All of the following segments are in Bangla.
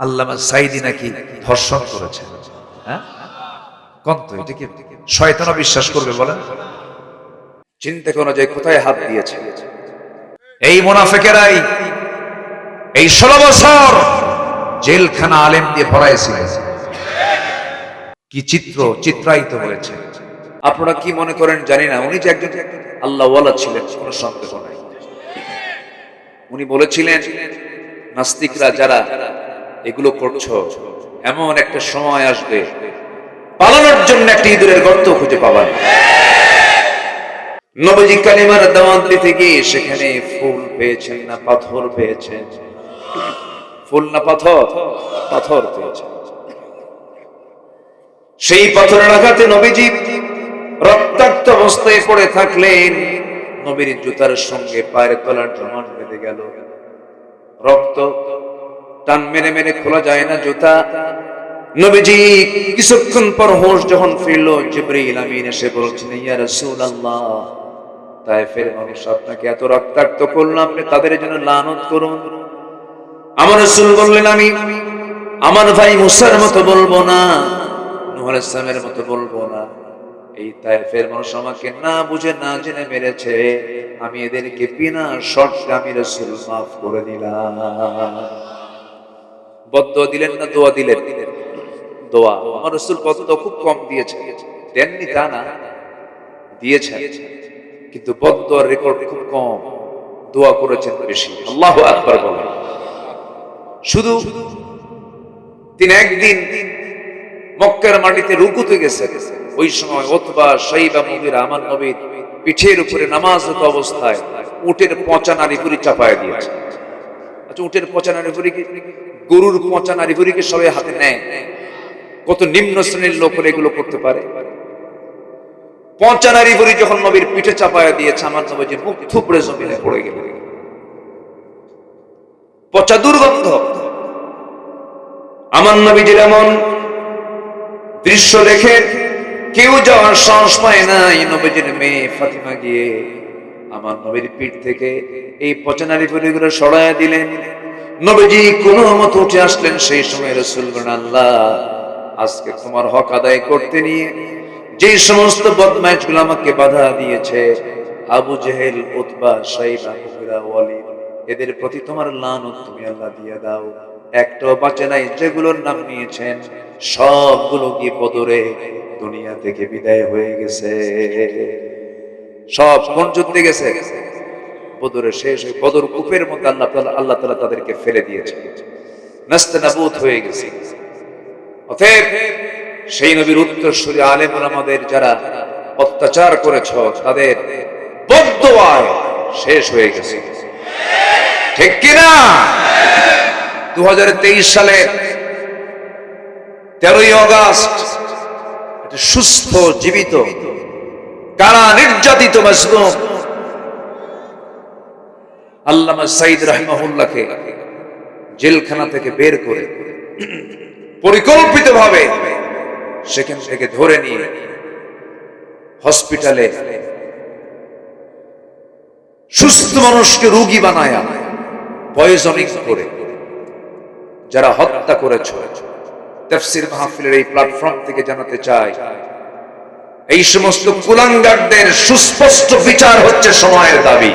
আল্লামা সাইদি নাকি ধর্ষণ করেছে হ্যাঁ? কোন তো, এটা কি শয়তানও বিশ্বাস করবে বলেন? চিন্তা করো যে কোথায় হাত দিয়েছে। এই মোনাফেকেরাই এই ষোলো বছর জেলখানা আলেম দিয়ে ভরাইছিল। কি চিত্র চিত্রায়িত হয়েছে। আপনারা কি মনে করেন জানি না, উনি যে একজন আল্লাহ ছিলেন, কোনো সন্দেহ নাই। উনি বলেছিলেন, নাস্তিকরা যারা এগুলো করছ, এমন একটা সময় আসবে, পালানোর জন্য একটা ইঁদুরের গর্ত খুঁজে পাবার নবজি কালিমার দিতে গিয়ে সেখানে ফুল পেয়েছেন না পাথর পেয়েছেন? ফুল না পাথর? পাথর পেয়েছেন। সেই পাথরের আঘাতে নবীজি রক্তাক্ত অবস্থায় পড়ে থাকলেন। নবীর জুতার সঙ্গে পায়ের তলার জমান বেঁধে গেল। রক্ত টান মেরে মেরে খোলা যায় না জুতা। নবীজি কিছুক্ষণ পর হোশ যখন ফিরল জিব্রাইল আমিন এসে বলছেন, ইয়া রাসূলুল্লাহ। তায়েফের মানুষ আপনাকে এত রক্তাক্ত করল, আপনি তাদের জন্য লানত করুন। আমার রাসূল বললেন, আমি, আমার ভাই মুসার মতো বলব না নূহ আলাইহিস মতো বলব না। এই তায়েফের মানুষ আমাকে না বুঝে, না জেনে মেরেছে। আমি এদেরকে বিনা শর্তে আমি রাসূল মাফ করে দিলাম। বদ্ধ দিলেন না দোয়া দিলেন? দোয়া। আমার রসুল বদ্ধ খুব কম দিয়েছে দেননি তা না, দিয়েছেন। কিন্তু বদ্ধ রেকর্ড খুব কম। দোয়া করেছেন বেশি। আল্লাহ আকবার বলেন। শুধু তিনি একদিন মক্কার মাটিতে রুকুতে গেছেন। ওই সময় অথবা সাইবা নবীর আমার নবীর পিঠের উপরে নামাজরত অবস্থায় উটের পচা নারী পুরি চাপায় দিয়েছে আচ্ছা উটের পচা নারী পুরি কি? গরুর পচা নারী পুরিকে সবাই হাতে নেয়। কত নিম্ন শ্রেণির লোকের এগুলো করতে পারে? পচা নারী পুরি যখন নবীর পিঠে চাপায় দিয়েছে, আমার নবী যে মুখ থুপড়ে জমিনে পড়ে গেল পচা দুর্গন্ধ। আমার নবীজির এমন দৃশ্য দেখে কেউ যাওয়ার সাহস পায় না এই নবীজির মেয়ে ফাতিমা গিয়ে আমার নবীর পিঠ থেকে এই পচনারি পরিগুলো সরাইয়া দিলেন। নবীজি কোন মতো উঠে আসলেন সেই সময় রসুল আল্লাহ, আজকে তোমার হক আদায় করতে নিয়ে যে সমস্ত বদমাইশগুলো আমাকে বাধা দিয়েছে, আবু জেহেল, উতবা, সাইবা এদের প্রতি তোমার লানত তুমি আল্লাহ দিয়ে দাও। একটাও বাঁচে নাই যেগুলোর নাম নিয়েছেন, সবগুলো কি বদরে দুনিয়া থেকে বিদায় হয়ে গেছে। সব কোন যুদ্ধে গেছে? বদরে শেষ হয়ে বদর কূপের মধ্যে আল্লাহ তাআলা আল্লাহ তাআলা তাদেরকে ফেলে দিয়েছে। নাস্তে নাবুদ হয়ে গেছে। অতএব সেই নবীর উত্তরসূরি আলেমুল আমাদের যারা অত্যাচার করেছ, তাদের বদ্ধ শেষ হয়ে গেছে। ঠিক কিনা? দু হাজার তেইশ সালে তেরোই অগাস্ট সুস্থ, জীবিত, কারা নির্যাতিত, মজলুম আল্লামা সাইদ রাহিমাহুল্লাহকে জেলখানা থেকে বের করে পরিকল্পিতভাবে সেখান থেকে ধরে নিয়ে হসপিটালে সুস্থ মানুষকে রোগী বানায়া পয়জনিং করে যারা হত্যা করেছ। তফসির মাহফিলের এই প্ল্যাটফর্ম থেকে জানাতে চাই, এই সমস্ত কুলাঙ্গারদের সুস্পষ্ট বিচার হচ্ছে সময়ের দাবি।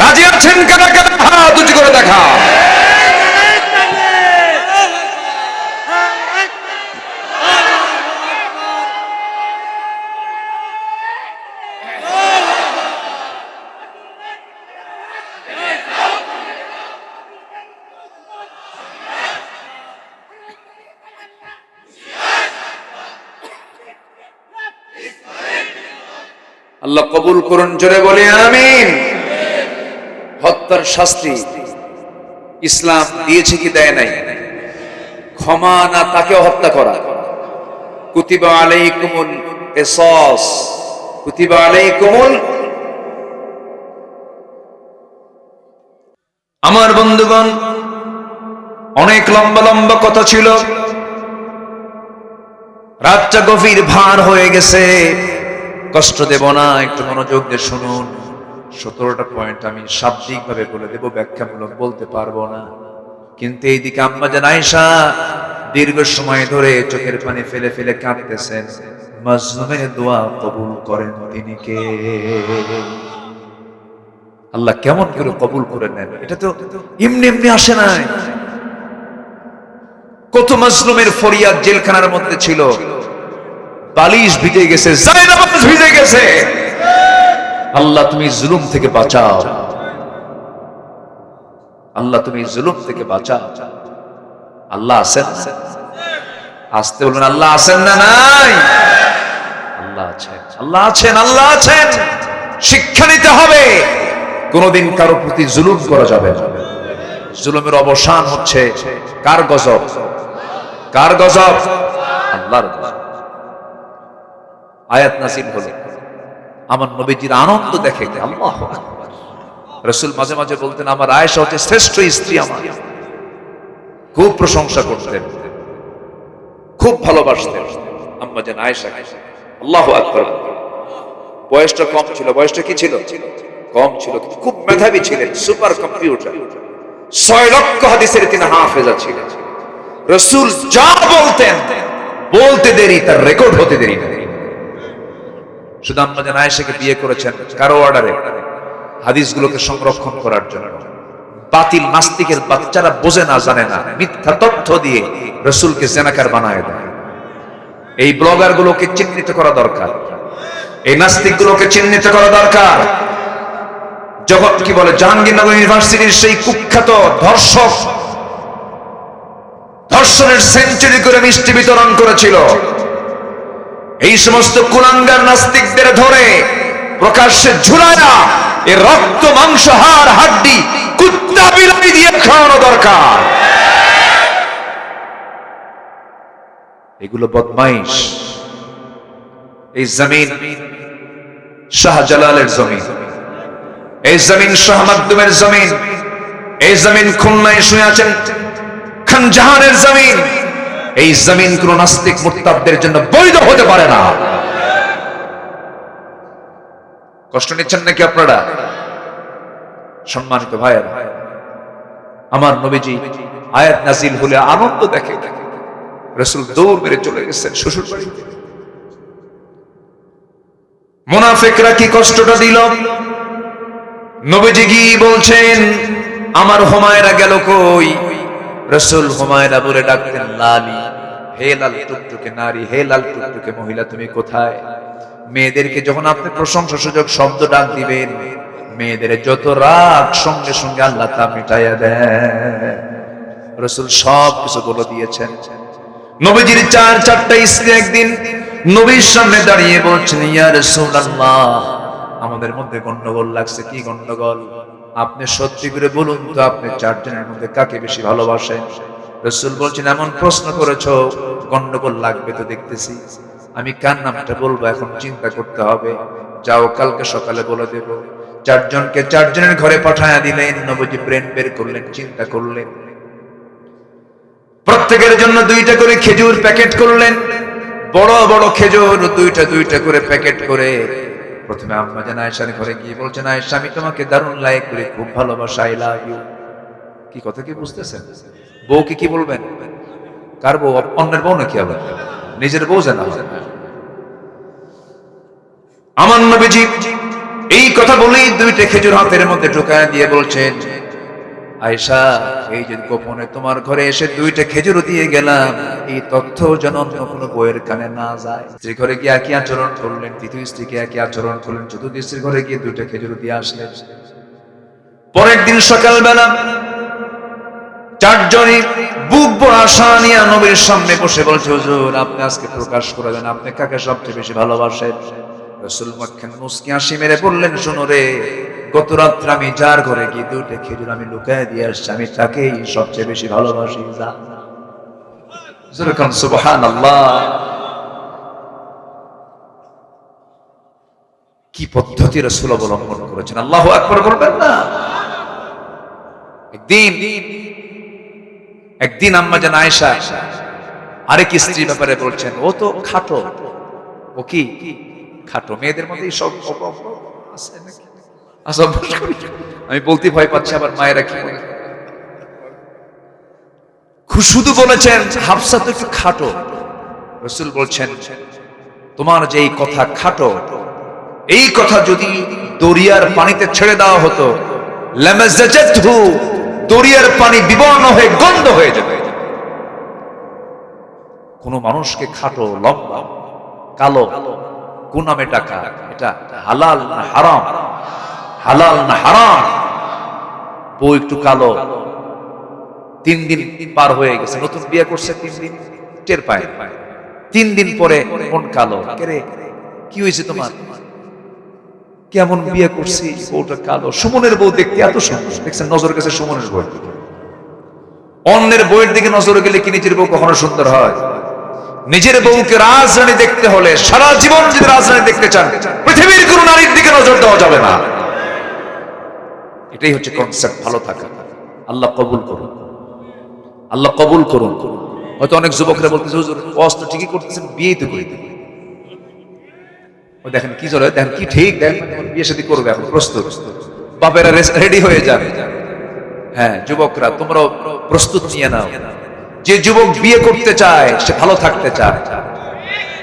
রাজি আছেন কারা কারা হাত উঁচু করে দেখা। আল্লাহ কবুল করুন জোরে বলে আমিন। হত্যার শাস্তি ইসলাম দিয়েছে কি দেয় নাই? ক্ষমা না তাকে হত্যা করা। কুতিবা আলাইকুমুল কিসাস কুতিবা আলাইকুমুল আমার বন্ধুগণ, অনেক লম্বা লম্বা কথা ছিল। রাতটা গভীর ভার হয়ে গেছে। কষ্ট দেব না, একটু মনোযোগ দিয়ে শুনুন। সতেরোটা পয়েন্ট আমি শাব্দিক ভাবে বলে দেবো, ব্যাখ্যামূলক বলতে পারব না। কিন্তু এইদিকে আম্মা জান আয়েশা দীর্ঘ সময় ধরে চোখের পানি ফেলে ফেলে কাঁদতেছেন। মাজলুমের দোয়া কবুল করেন তিনি কে? আল্লাহ কেমন করে কবুল করে নেন? এটা তো এমনি এমনি আসে নাই। কত মাজলুমের ফরিয়াদ জেলখানার মধ্যে ছিল। বালিশ ভিজে গেছে জায়নামাজ ভিজে গেছে। আল্লাহ, তুমি জুলুম থেকে বাঁচাও। আল্লাহ, তুমি জুলুম থেকে বাঁচাও। আল্লাহ আছেন আসতে বলবেন, আল্লাহ আছেন না? নাই। আল্লাহ আছেন। আল্লাহ আছেন আল্লাহ আছেন। শিক্ষা নিতে হবে। কোনোদিন কারও প্রতি জুলুম করা যাবে জুলুমের অবসান হচ্ছে কার গজব? কার গজব? আল্লাহর গজব। আয়াত নাসিল হলো। আমার নবীজির আনন্দ দেখে আল্লাহ রসুল মাঝে মাঝে বলতেন, আমার আয়েশা হচ্ছে শ্রেষ্ঠ স্ত্রী আমার। খুব প্রশংসা করতেন। খুব ভালোবাসতেন। আম্মা যেন আয়েশা আল্লাহ আকবর। বয়সটা কম ছিল। বয়সটা কি ছিল? কম ছিল। খুব মেধাবী ছিলেন। Super computer. ছয় লক্ষ হাদিসের তিনি হাফেজা ছিলেন। রসুল যা বলতেন, বলতে দেরি, তার রেকর্ড হতে দেরি না। শুধু আম্মা আয়েশাকে বিয়ে করেছেন কারও অর্ডারে হাদিসগুলোকে সংরক্ষণ করার জন্য। বাতিল নাস্তিকের বাচ্চারা বোঝে না, জানে না। মিথ্যা তথ্য দিয়ে রসুলকে জেনাকার বানায় দেয়। এই ব্লগার গুলোকে চিহ্নিত করা দরকার। এই নাস্তিক গুলোকে চিহ্নিত করা দরকার। জগৎ কি বলে? জাহাঙ্গীরনগর ইউনিভার্সিটির সেই কুখ্যাত ধর্ষক ধর্ষণের সেঞ্চুরি করে মিষ্টি বিতরণ করেছিল। এই সমস্ত কুলাঙ্গার নাস্তিকদের ধরে প্রকাশ্যে ঝুলায়া এ রক্ত, মাংস, হাড়, হাড্ডি, কুত্তা, বিলাই দিয়ে খাওয়ানো দরকার। এগুলো বদমাইশ। এই জমিন শাহজালালের জমিন। এই জমিন শাহ মাকদুমের জমিন। এই জমিন খুলনায় শুয়ে আছেন খানজাহানের জমিন। এই জমিন কোন নাস্তিক মুক্তাবদের জন্য বৈধ হতে পারে না। কষ্ট নিচ্ছেন নাকি আপনারা? সম্মানিত ভাইয়ের, আমার নবীজি আয়াত নাজিল হলে আনন্দ দেখে রসুল দৌড় মেরে চলে গেছেন শ্বশুর মুনাফিকরা কি কষ্টটা দিল? নবীজি গিয়ে বলছেন, আমার হোমায়রা গেল কই? রসুল হোমায়রা বলে ডাকতেন, লালি, হে লাল টুকটুকে নারী, হে লাল টুকটুকে মহিলা, তুমি কোথায়? মেয়েদেরকে যখন আপনি প্রশংসা সুযোগ শব্দ ডাক দিবেন, মেয়েদের যত রাগ সঙ্গে সঙ্গে আল্লাহ তা মিটাইয়া দেন। রসুল সব কিছু বলে দিয়েছেন। নবীজির চার চারটা স্ত্রী একদিন নবীর সামনে দাঁড়িয়ে বলছেন, ইয়া রাসূলুল্লাহ, আমাদের মধ্যে গন্ডগোল লাগছে, কি গন্ডগোল? আপনি সত্যি করে বলুন তো আপনি চারজনের মধ্যে কাকে বেশি ভালোবাসেন? রসুল বলছেন, এমন প্রশ্ন করেছ, গন্ডগোল লাগবে তো দেখতেছি। আমি কার নামটা বলব, এখন চিন্তা করতে হবে। যাও, কালকে সকালে বলে দেব। চারজনকে চারজনের ঘরে পাঠায়া দিলেন, নবজি ব্রেন বের করলেন, চিন্তা করলেন। প্রত্যেকের জন্য দুইটা করে খেজুর প্যাকেট করলেন। বড় বড় খেজুর, দুইটা দুইটা করে প্যাকেট করে প্রথমে আম্মা জান আয়েশার ঘরে গিয়ে বলছেন আয়েশা, আমি তোমাকে দারুণ লাইক করে, খুব ভালোবাসা আই লাভ ইউ কি কথা কি বুঝতেছেন? বউকে কি বলবেন? কার বউ? অন্যের বউ নাকি আবার? নিজের বউ জানা আমার নবীজি এই কথা বলেই দুইটা খেজুর হাতের মধ্যে ঢুকায় দিয়ে বলছেন আয়সা এই যে গোপনে তোমার ঘরে এসে দুইটা খেজুর দিয়ে গেলাম, এই তথ্য যেন অন্য কোনো বইয়ের কানে না যায়। স্ত্রী ঘরে গিয়ে একই আচরণ করলেন তৃতীয় স্ত্রীকে একই আচরণ করলেন, চতুর্থ স্ত্রীর ঘরে গিয়ে দুইটা খেজুর দিয়ে আসলেন। পরের দিন সকালবেলা চারজনই বুক বড় আশা নিয়ে নবীর সামনে বসে বলছে, হুজুর, আপনি আজকে প্রকাশ করে দেন, আপনি কাকে সবচেয়ে বেশি ভালোবাসেন? রসুল মাখন মুসকি হাসি মেরে বললেন, শোনো রে গত রাত্রে আমি যার ঘরে গিয়ে দুইটা খেজুর আমি লুকায় দিয়ে আসছি, আমি তাকেই সবচেয়ে বেশি ভালোবাসি, যা। সুবহান কি পদ্ধতি রসুল অবলম্বন করেছেন? আল্লাহ একবার বলবেন না? একদিন একদিন আম্মা যেন আয়েশা আরেক স্ত্রী ব্যাপারে বলছেন, ও তো খাটো। ও কি? খাটো। মেয়েদের মধ্যে সব আছে নাকি? করি। আমি বলতে ভয় পাচ্ছি, আবার মায়েরা কি? শুধু বলেছেন হাফসা তো একটু খাটো রসুল বলছেন, তোমার যে এই কথা খাটো, এই কথা যদি দরিয়ার পানিতে ছেড়ে দেওয়া হতো দরিয়ার পানি বিবর্ণ হয়ে গন্ধ হয়ে যাবে কোন মানুষকে খাটো, লম্বা, কালো কোন নামে টাকা এটা হালাল হারাম হালাল না হারাম? বউ একটু কালো। তিন দিন পার হয়ে গেছে। নতুন বিয়ে করছে তিন দিন। টের পায়। তিন দিন পরে মন কালো। কেরে কি হয়েছে তোমার? কেমন বিয়ে করছি? বউটা কালো। সুমনের বউ দেখতে এত সুন্দর। দেখছেন, নজর গেছে সুমনের বউ অন্যের বউয়ের দিকে নজর গেলে কি নিজের বউ কখনো সুন্দর হয়? নিজের বউকে রাজরানী দেখতে হলে সারা জীবন যদি রাজরানী দেখতে চান, পৃথিবীর কোন নারীর দিকে নজর দেওয়া যাবে না। এটাই হচ্ছে কনসেপ্ট ভালো থাকা। আল্লাহ কবুল করুন। আল্লাহ কবুল করুন। হয়তো অনেক যুবকরা বলতেছে, হুজুর, ওয়াজ ঠিকই করতেছেন, বিয়েই তো করে ও দেখেন কি চলে, দেখেন কি ঠিক, দেখেন বিয়ে শাদী করবে, এখন প্রস্তুত। বাপেরা রেডি হয়ে যাবে। হ্যাঁ যুবকরা তোমরা প্রস্তুত নিয়ে নাও। যে যুবক বিয়ে করতে চায়, সে ভালো থাকতে চায়।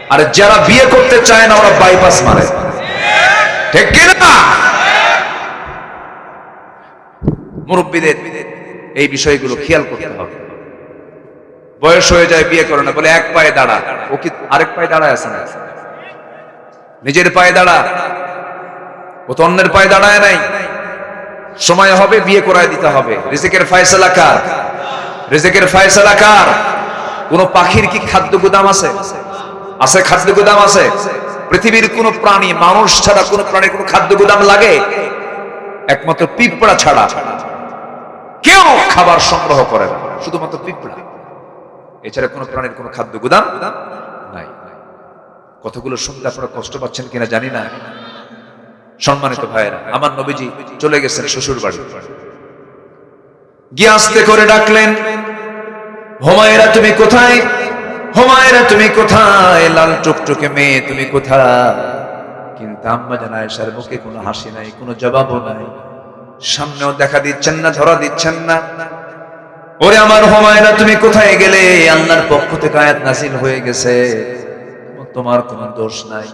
আর যারা বিয়ে করতে চায় না, ওরা বাইপাস মারে। ঠিক কিনা? মুরব্বীদের এই বিষয়গুলো খেয়াল করতে হবে। বয়স হয়ে যায়, বিয়ে করে না, বলে এক পায়ে দাঁড়া। ও কি আরেক পায়ে দাঁড়ায় আছে না? নিজের পায়ে দাঁড়া। ও তো অন্যের পায়ে দাঁড়ায় নাই। সময় হবে, বিয়ে করায় দিতে হবে। রিজিকের ফয়সালা কার? রিজিকের ফয়সালা কার? কোন পাখির কি খাদ্য গুদাম আছে? আছে খাদ্য গুদাম আছে? পৃথিবীর কোন প্রাণী, মানুষ ছাড়া কোন প্রাণীর কোন খাদ্য গুদাম লাগে? একমাত্র পিঁপড়া ছাড়া। কেউ খাবার সংগ্রহ করে না। শুধুমাত্র পিঁপড়া। এছাড়া কোন প্রাণীর কোন খাদ্য গুদাম নাই। কথাগুলো শুনতে আপনারা কষ্ট পাচ্ছেন কিনা জানি না। সম্মানিত ভাইয়েরা, আমার নবীজি চলে গেছেন শ্বশুর বাড়ি গিয়ে আস্তে করে ডাকলেন, হোমায়রা, তুমি কোথায়? হোমায়রা, তুমি কোথায়? লাল টুকটুকে মেয়ে, তুমি কোথায়? কিন্তু আম্মা জানা আয়েশার মুখে কোনো হাসি নাই, কোনো জবাবও নাই। সামনেও দেখা দিচ্ছেন না, ধরা দিচ্ছেন না। ওরে আমার হোমায়রা, তুমি কোথায় গেলে? আল্লাহর পক্ষ থেকে আয়াত নাসিল হয়ে গেছে। তোমার কোনো দোষ নাই।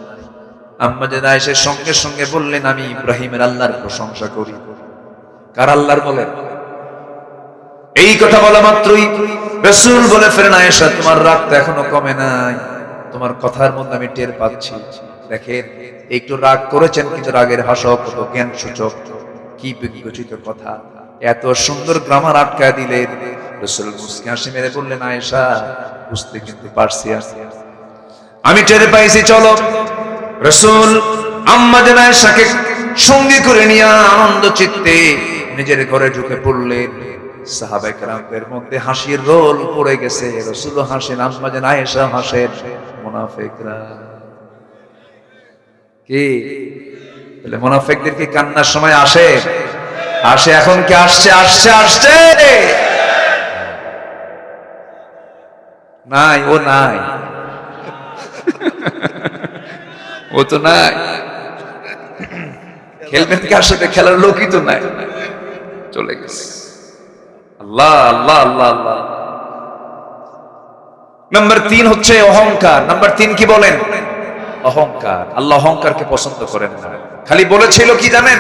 আম্মা এসে সঙ্গে সঙ্গে বললেন, আমি ইব্রাহিমের আল্লাহর প্রশংসা করি। কার আল্লাহর বলেন এই কথা বলা মাত্রই রসুল বলে ফেরেন, আয়েশা, তোমার রাগ তো এখনও কমে নাই। তোমার কথার মধ্যে আমি টের পাচ্ছি। দেখেন, একটু রাগ করেছেন, কিন্তু রাগের হাসক জ্ঞান সূচক কি বিকচিত কথা। এত সুন্দর গ্রামার আটকা দিলেন রসুল মুসকি হাসি মেরে বললেন, আয়েশা, বুঝতে কিন্তু পারছি আমি টের পাইছি, চলো। রসুল আম্মা যেন আয়েশাকে সঙ্গী করে নিয়ে আনন্দ চিত্তে নিজের ঘরে ঢুকে পড়লেন। মধ্যে হাসির রোল পড়ে গেছে। রসুল হাসেন আম্মা যেন আয়েশা হাসেন। মুনাফিকরা, কি বলে মুনাফিকদের কি কান্নার সময় আসে। আসে এখন কি আসছে? আসছে আসছে। নাই, ও নাই। ও তো নাই। খেলবেন কার সাথে খেলার লোকই তো নাই। চলে গেছে। আল্লাহ আল্লাহ আল্লাহ আল্লাহ। নাম্বার তিন হচ্ছে অহংকার। নাম্বার তিন কি বলেন? অহংকার। আল্লাহ অহংকারকে পছন্দ করেন না। খালি বলেছিল কি জানেন?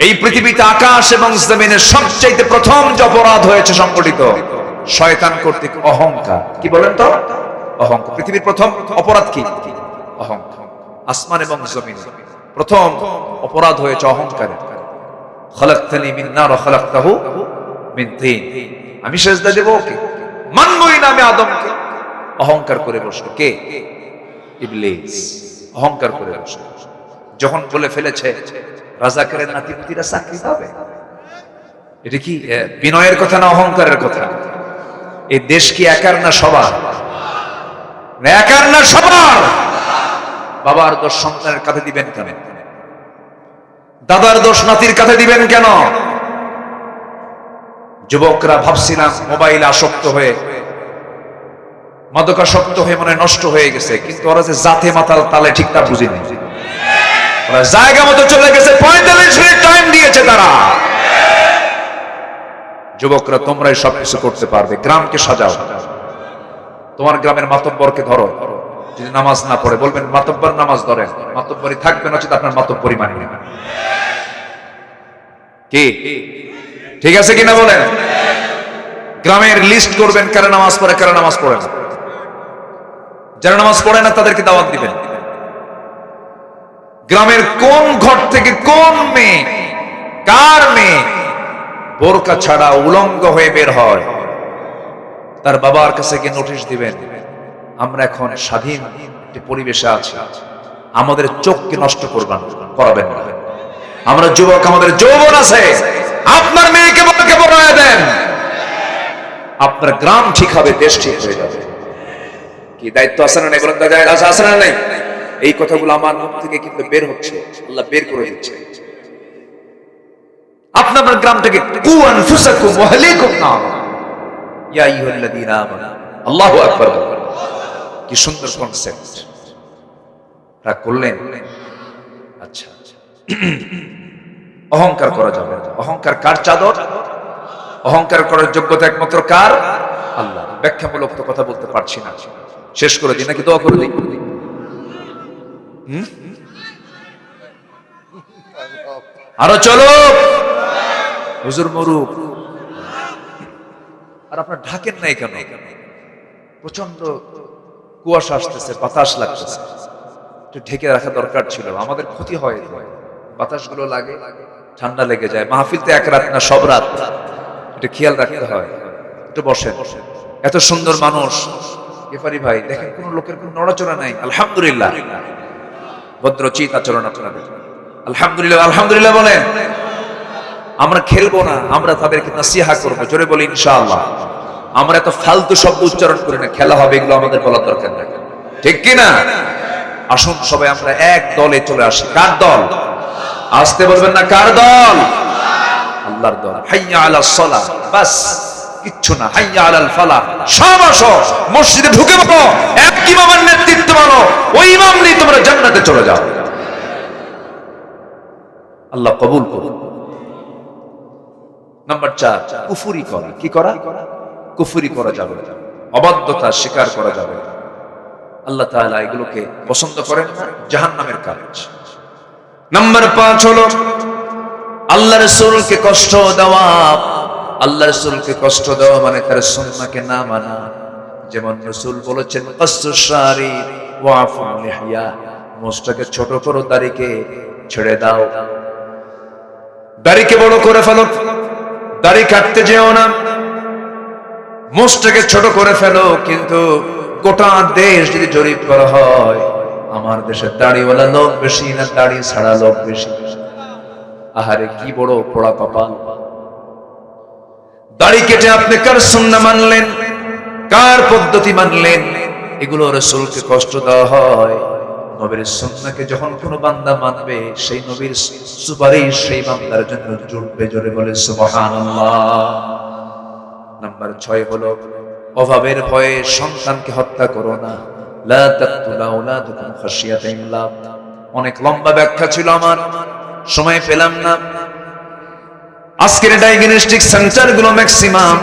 এই পৃথিবীতে আকাশ এবং জমিনের সবচাইতে প্রথম যে অপরাধ হয়েছে সংগঠিত শয়তান কর্তৃক অহংকার। কি বলেন তো? অহংকার। পৃথিবীর প্রথম অপরাধ কি? অহংকার। আসমান এবং জমিন। প্রথম অপরাধ হয়েছে অহংকারের খলাক্তানি মিন নার, খলাক্তাহু মিন তিন। আমি সেজদা দেব ওকে। মানবই নামে আদমকে। অহংকার করে বসল কে? ইবলিস, অহংকার করে বসল যখন বলে ফেলেছে রাজাকারের নাতিপুতিরা চাকরি পাবে। এটা কি বিনয়ের কথা না অহংকারের কথা? এই দেশ কি একার না সবার? একার না সবার! বাবার সন্তানের কাছে দিবেন কেন? দাদার দোষ নাতির কাছে দিবেন কেন? যুবকরা ভাবছিলাম মোবাইল আসক্ত হয়ে মাদকাসক্ত হয়ে মনে নষ্ট হয়ে গেছে, কিন্তু ওরা যে জাতে মাতাল তালে ঠিক তা বুঝিনি। ওরা জায়গা মতো চলে গেছে, পঁয়তাল্লিশ মিনিট টাইম দিয়েছে তারা। যুবকরা, তোমরাই সবকিছু করতে পারবে, গ্রামকে সাজাও। তোমার গ্রামের মাতব্বরকে ধরো। যদি নামাজ না পড়ে, বলবেন, মাতব্বর নামাজ ধরেন। মাতব্বরই থাকবে নচেত আপনার মাতব্বরই মানি নেবেন কি? ঠিক আছে কিনা বলেন? গ্রামের লিস্ট করবেন, কারা নামাজ পড়ে, কারা নামাজ পড়ে না। যারা নামাজ পড়ে না, তাদেরকে দাওয়াত দিবেন। গ্রামের কোন ঘর থেকে কোন মেয়ে, কার মেয়ে, বোরকা ছাড়া উলঙ্গ হয়ে বের হয়, তার বাবার কাছে গিয়ে নোটিশ দিবেন, আমরা এখন স্বাধীন পরিবেশে আছি। আমাদের চোখকে নষ্ট করবেন, করাবেন না। আমরা যুবক, আমাদের যৌবন আছে। আপনার মেয়েকে বোরকা পরায় দেন। আপনার গ্রাম ঠিক হবে, দেশ ঠিক হয়ে যাবে। কি দায়িত্ব আছে না নাই বলেন তো দায়িত্ব আছে না নাই? এই কথাগুলো আমার মুখ থেকে কিন্তু বের হচ্ছে, আল্লাহ বের করে দিচ্ছে। আপনি আপনার গ্রাম থেকে, কু আনফুসাকুম ওয়া আহলিকুম নার। ইয়া আইয়ুহাল্লাযীনা আমানু, আল্লাহু আকবার কি সুন্দর কনসেপ্ট রাগ করলেন? আচ্ছা অহংকার করা যাবে। অহংকার কার চাদর? অহংকার করার যোগ্যতা একমাত্র কার? আল্লাহ। ব্যাখ্যামূলক তো কথা বলতে পারছি না। শেষ করে দিই নাকি দোয়া করে দিই? আরও চলো। হুজুর মরুক। আর আপনার ঢাকেন নাই কেন? প্রচণ্ড কুয়াশা আসতেছে, বাতাস লাগতেছে। একটু ঢেকে রাখা দরকার ছিল। আমাদের ক্ষতি হয়। বাতাসগুলো লাগে, ঠান্ডা লেগে যায়। মাহফিল তো এক রাত না, সব রাত। একটু খেয়াল রাখতে হয়। একটু বসেন। এত সুন্দর মানুষ। এপারি ভাই, দেখেন কোন লোকের কোন নড়াচড়া নাই। আলহামদুলিল্লাহ। ভদ্র চিত আচরণ আপনাদের। আলহামদুলিল্লাহ আলহামদুলিল্লাহ বলেন। আমরা খেলব না, আমরা তাদেরকে নাসিহা করব, জোরে বলি ইনশাআল্লাহ। আমরা এত ফালতু শব্দ উচ্চারণ করি না, খেলা হবে এগুলো আমাদের বলার দরকার নাই। ঠিক কি না? আসুন সবাই আমরা এক দলে চলে আসি। কার দল? আসতে বলবেন না কার দল? আল্লাহর দল। হাইয়া আলা সলা, বাস। কিচ্ছু না। হাইয়া আলাল ফালা সব আসো, মসজিদে ঢুকে পড়ো। এক ইমামের নেতৃত্ব মানো ওই ইমাম নিয়ে তোমরা জান্নাতে চলে যাও। আল্লাহ কবুল করুন। নাম্বার চার, কুফুরি করা। কি করা? কুফুরি করা যাবে। অবাধ্যতা স্বীকার করা যাবে। আল্লাহ তাআলা এগুলোকে পছন্দ করেন না, জাহান্নামের কাজ। নাম্বার পাঁচ হলো, আল্লাহ রসুলকে কষ্ট দেওয়া। আল্লাহ রসুলকে কষ্ট দেওয়া মানে তার সুন্নাহকে না মানা। যেমন রসুল বলেছেন মোষটাকে ছোট করো দাড়িকে, ছেড়ে দাও। দাড়িকে বড় করে ফেলো। দাড়ি কাটতে যেও না। মোষটাকে ছোট করে ফেলো, কিন্তু গোটা দেশ যদি জরিপ করা হয়, আমার দেশের দাড়িওয়ালা লোক বেশি না, দাড়ি ছাড়া লোক বেশি। আহারে, কি বড় পোড়া কপাল। দাড়ি কেটে আপনি কার সুন্না মানলেন? কার পদ্ধতি মানলেন? এগুলো রসুলকে কষ্ট দেওয়া হয়। নবীর সুন্নাকে যখন কোনো বান্দা মানবে, সেই নবীর সুপারিশ সেই বান্দার জন্য জুটবে জোরে বলে, সুবহানাল্লাহ। নাম্বার ছয় হলো, অভাবের ভয়ে সন্তানকে হত্যা করো না। অনেক লম্বা ব্যাখ্যা ছিল আমার। সময় পেলাম না। আজকের ডায়াগনস্টিক সেন্টারগুলো ম্যাক্সিমাম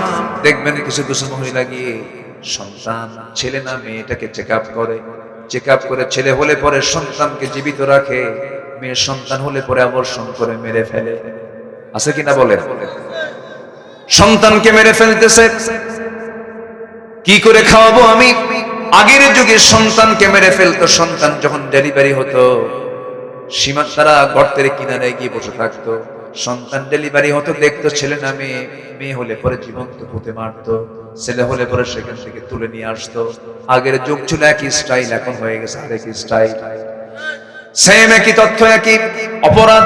দেখবেন কিছু কিছু মহিলা গিয়ে সন্তান, ছেলে না মেয়েটাকে চেক আপ করে। চেক আপ করে ছেলে হলে পরে সন্তানকে জীবিত রাখে, মেয়ের সন্তান হলে পরে আবর্ষণ করে মেরে ফেলে। আছে কিনা বলে সন্তানকে মেরে ফেলতেছে। কি করে খাওয়াবো আমি? আগের যুগে সন্তানকে মেরে ফেলতো, সন্তান যখন ডেলিভারি হতো সীমা তারা গর্তের কিনারে গিয়ে বসে থাকতো। সন্তান ডেলিভারি হতো, দেখতো ছেলে না মেয়ে মেয়ে হলে পরে জীবন্ত পুঁতে মারতো, ছেলে হলে পরে সেখান থেকে তুলে নিয়ে আসতো। আগের যুগ ছিল একই স্টাইল এখন হয়ে গেছে আরেক স্টাইল সেম একই তথ্য, একই অপরাধ।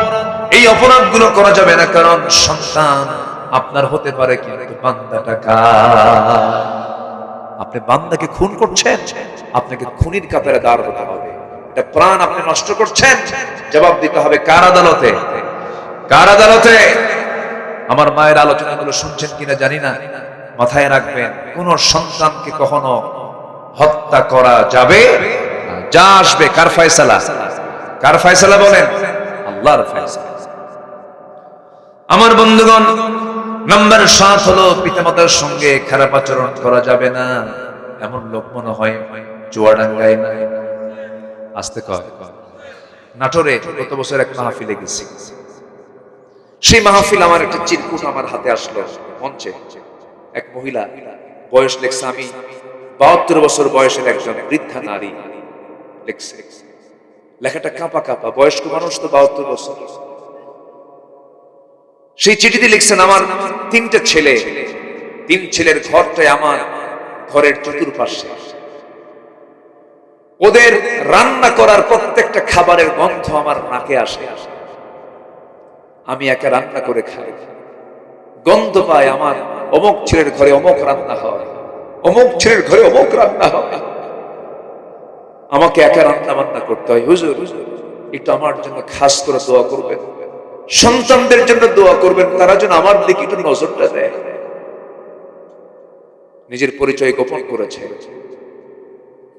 এই অপরাধগুলো করা যাবে না, কারণ সন্তান আপনার হতে পারে কিন্তু বান্দাটা কার? আপনি বান্দাকে খুন করছেন, আপনাকে খুনির কাতারে দাঁড় হতে হবে। এটা প্রাণ আপনি নষ্ট করছেন, জবাব দিতে হবে কার আদালতে? কার আদালতে? আমার মায়ের আলোচনাগুলো শুনছেন কিনা জানি না। মাথায় রাখবেন, কোন সন্তানকে কখনো হত্যা করা যাবে। যা আসবে, কার ফয়সালা? কার ফয়সালা বলেন? আল্লাহর ফয়সালা। আমার বন্ধুগণ, নাম্বার সাত হলো পিতামাতার সঙ্গে খারাপ আচরণ করা যাবে না। এমন লোক মনে হয় চুয়াডাঙ্গায় না আসতে কয়, নাটোরে গত বছর এক মাহফিলে গেছি। সেই মাহফিল আমার একটা চিরকুট আমার হাতে আসলো, মঞ্চে। এক মহিলা, বয়স লেখছে আমি বাহাত্তর বছর বয়সের একজন বৃদ্ধা নারী লেখছে। লেখাটা কাঁপা কাঁপা, বয়স্ক মানুষ তো বাহাত্তর বছর। সেই চিঠিতে লিখছেন, আমার তিনটে ছেলে, তিন ছেলের ঘরটাই আমার ঘরের চতুর্পাশে। ওদের রান্না করার প্রত্যেকটা খাবারের গন্ধ আমার নাকে আসে। আসে আমি একা রান্না করে খাই। গন্ধ পাই আমার অমুক ছেলের ঘরে অমুক রান্না হয়। অমুক ছেলের ঘরে অমুক রান্না হয়। আমাকে একা রান্না বান্না করতে হয়। হুজুর একটু আমার জন্য খাস করে দোয়া করবেন। সন্তানদের জন্য দোয়া করবেন। তারা যেন আমার দিকে একটু নজরটা দেয়। নিজের পরিচয় গোপন করেছে।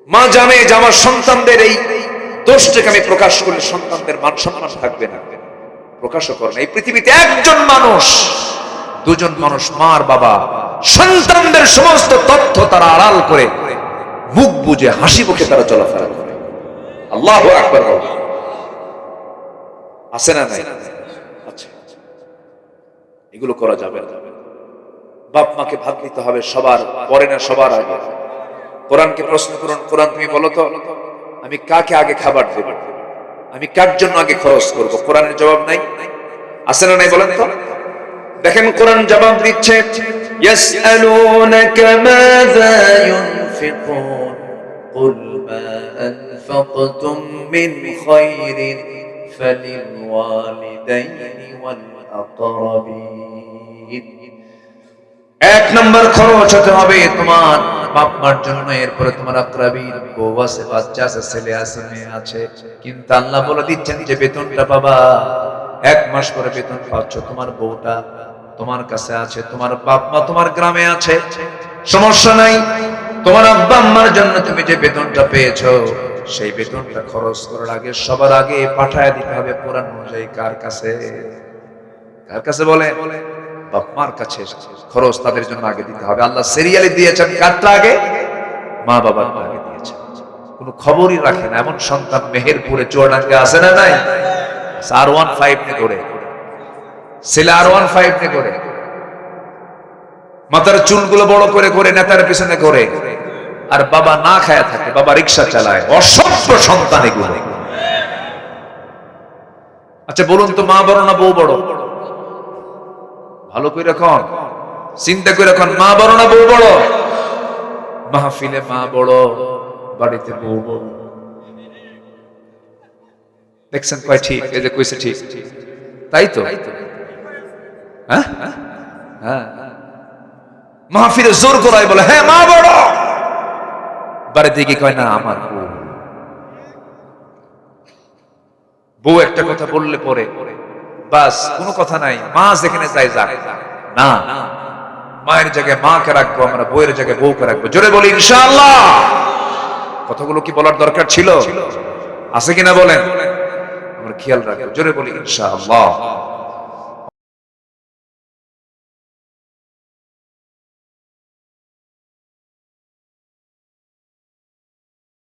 মা জানে যে আমার সন্তানদের এই দোষটাকে আমি প্রকাশ করলে সন্তানদের মান সম্মান থাকবে না। প্রকাশও না। এই পৃথিবীতে একজন মানুষ, দুজন মানুষ, মার বাবা, সন্তানদের সমস্ত তথ্য তারা আড়াল করে মুখ বুঝে হাসি মুখে তারা চলাফেরা করে। আল্লাহ আকবর আছে না নাই? আচ্ছা এগুলো করা যাবে বাপ মাকে ভাত দিতে হবে সবার, পরে না সবার আগে। কোরআনকে প্রশ্ন করুন, কোরআন তুমি বলো তো, আমি কাকে আগে খাবার দেব? আমি কার জন্য আগে খরচ করব কোরআনের জবাব নাই আছে না নাই বলেন তো দেখেন কোরআন জবাব দিচ্ছে يسألونك ماذا ينفقون قل ما أنفقتم من خير فللوالدين والأقربين এক নম্বর খরচ হতে হবে তোমার বাপ মার জন্য, এরপরে তোমার আক্রাবি বউ আছে, বাচ্চা আছে, ছেলে আছে, মেয়ে আছে। কিন্তু আল্লাহ বলে দিচ্ছেন যে বেতনটা পাবা। এক মাস পরে বেতন পাচ্ছ, তোমার বউটা তোমার কাছে আছে, তোমার বাপ মা তোমার গ্রামে আছে। সমস্যা নাই, তোমার আব্বা আম্মার জন্য তুমি যে বেতনটা পেয়েছ, সেই বেতনটা খরচ করার আগে, সবার আগে পাঠায় দিতে হবে কোরআন অনুযায়ী কার কাছে। কার কাছে বলে বলে? বাপ মার কাছে খরচ তাদের জন্য আগে দিতে হবে। আল্লাহ সিরিয়ালে দিয়েছেন কারটা আগে? মা বাবার আগে দিয়েছেন। কোনো খবরই রাখে না। এমন সন্তান মেহেরপুরে, চুয়াডাঙ্গে আসে না নাই? আর ওয়ান ফাইভ নে করে ছেলে আর ওয়ান ফাইভ নে করে মাথার চুলগুলো বড় করে করে নেতার পিছনে করে। আর বাবা না খায়া থাকে, বাবা রিক্সা চালায়। অসভ্য সন্তান এগুলো। আচ্ছা বলুন তো মা বড় না বউ বড়? ভালো করে রাখন। চিন্তা করে রাখন, মা বড় না বউ বড়? মাহফিলে মা বড়, বাড়িতে বউ বড়। দেখছেন কয় ঠিক? এই যে কইছে ঠিক। তাই তো? হ্যাঁ? হ্যাঁ। মাহফিলে জোর করাই বলে হ্যাঁ মা বড়। বাড়িতে কি কয়, না, আমার বউ বউ একটা কথা বললে পরে। বাস, কোনো কথা নাই। মা যেখানে চাই যাক। না, মায়ের জায়গায় মাকে রাখব, আমরা বইয়ের জায়গায় বউকে রাখব। জোরে বলি, ইনশাআল্লাহ। কথাগুলো কি বলার দরকার ছিল? আছে কিনা বলেন? আমরা খেয়াল রাখব জোরে বলি, ইনশাআল্লাহ।